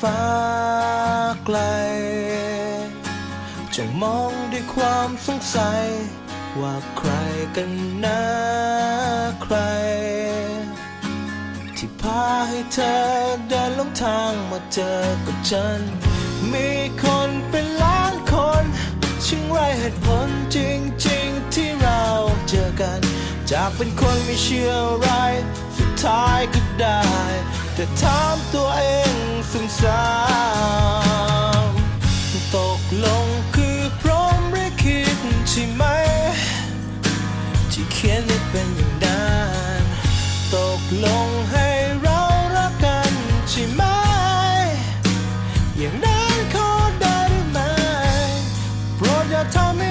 ฟ้าไกล จงมองด้วยความสงสัย ว่าใครกันนะใคร ที่พาให้เธอเดินลงทางมาเจอกับฉัน มีคนเป็นล้านคนช่างไรเหตุผลจริง ๆ ที่เราเจอกัน จากเป็นคนไม่เชื่ออะไร สุดท้ายก็ได้ แต่ถามตัวเองซ้ำๆตกลงคือพร้อมหรือคิดใช่ไหม ที่เขียนให้เป็นอย่างนั้นตกลงให้เรารักกันใช่ไหม อย่างนั้นขอได้หรือไม่โปรดอย่าทำให้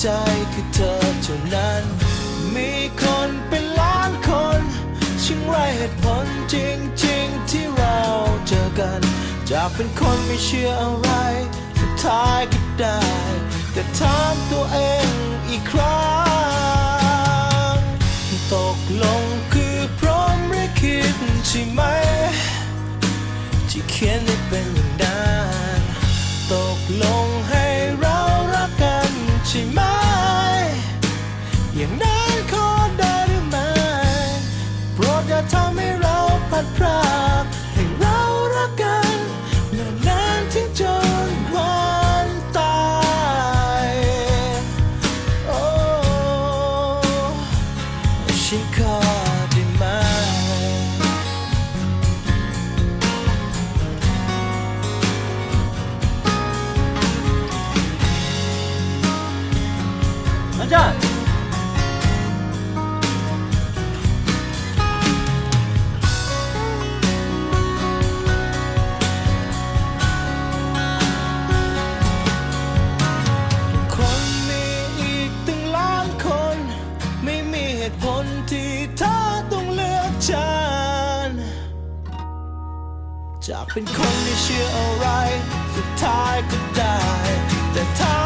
ใจคือเธอเท่านั้น มีคนเป็นล้านคนช่างไรเหตุผลจริงๆ ที่เราเจอกัน จากเป็นคนไม่เชื่ออะไร สุดท้ายก็ได้ แต่ถามตัวเองอีกครั้ง ตกลงคือพร้อมหรือคิดใช่ไหม ที่เขียนให้เป็นอย่างนั้นตกลง อย่างนั้นขอได้หรือไม่โปรดอย่าทำให้เราพัดพรากให้เรารักกันนานนานถึงจนวันตายโอ้ฉันขอ จากเป็นคนไม่เชื่ออะไร สุดท้ายก็ได้ แต่ถาม